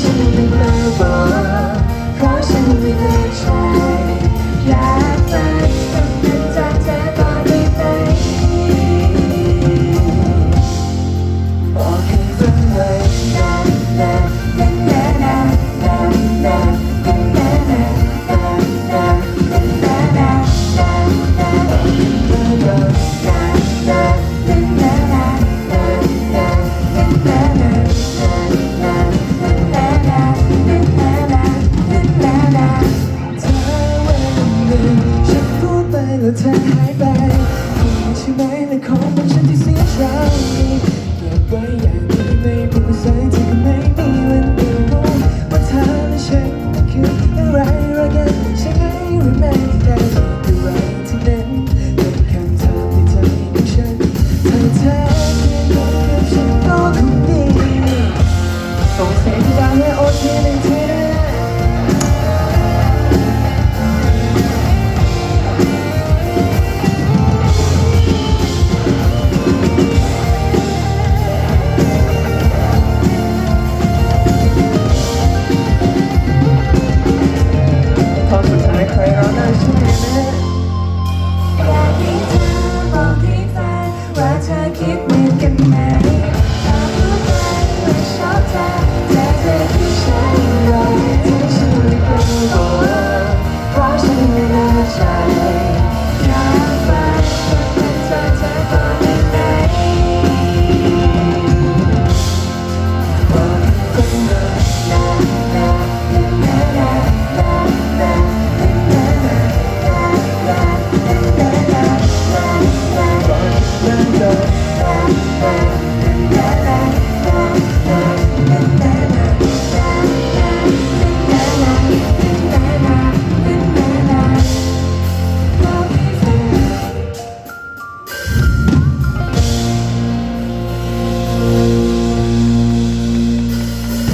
ฉันไม่ได้บอกเพราะฉันไม่ได้ใช้ you.